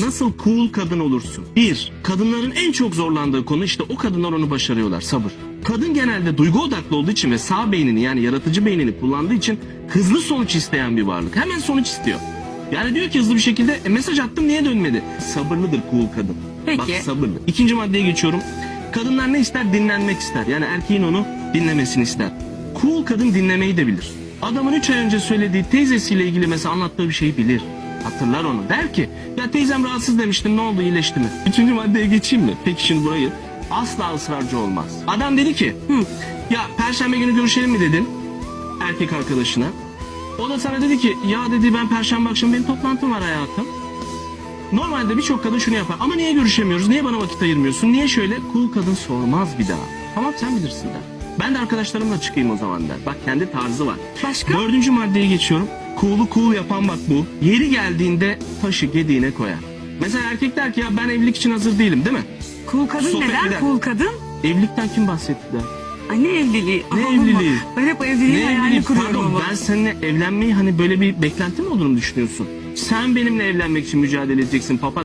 Nasıl cool kadın olursun? Bir, kadınların en çok zorlandığı konu işte o kadınlar onu başarıyorlar. Sabır. Kadın genelde duygu odaklı olduğu için ve sağ beynini yani yaratıcı beynini kullandığı için hızlı sonuç isteyen bir varlık. Hemen sonuç istiyor. Yani diyor ki hızlı bir şekilde "E, mesaj attım niye dönmedi? Sabırlıdır cool kadın. Peki. Bak sabırlı. İkinci maddeye geçiyorum. Kadınlar ne ister? Dinlenmek ister. Yani erkeğin onu dinlemesini ister. Cool kadın dinlemeyi de bilir. Adamın 3 ay önce söylediği teyzesiyle ilgili mesela anlattığı bir şeyi bilir. Hatırlar onu. Der ki ya teyzem rahatsız demiştim ne oldu iyileşti mi? Üçüncü maddeye geçeyim mi? Peki şimdi burayı asla ısrarcı olmaz. Adam dedi ki ya perşembe günü görüşelim mi dedin erkek arkadaşına. O da sana dedi ki ya dedi ben perşembe akşamı benim toplantım var hayatım. Normalde birçok kadın şunu yapar. Ama niye görüşemiyoruz? Niye bana vakit ayırmıyorsun? Niye şöyle? Cool kadın sormaz bir daha. Tamam sen bilirsin der. Ben de arkadaşlarımla çıkayım o zaman der. Bak kendi tarzı var. Başka? Dördüncü maddeye geçiyorum. Cool'u cool yapan bak bu. Yeri geldiğinde taşı gediğine koyar. Mesela erkek der ki ya ben evlilik için hazır değilim değil mi? Cool kadın Sohbet neden eder. cool kadın? Evlilikten kim bahsetti der. Ay ne evliliği? Ne Aman evliliği? bak, Ben hep evliliğin Ne hayalini evliliği? kuruyorum Pardon ama. ben seninle evlenmeyi hani böyle bir beklentim olduğunu mu düşünüyorsun? Sen benimle evlenmek için mücadele edeceksin papa.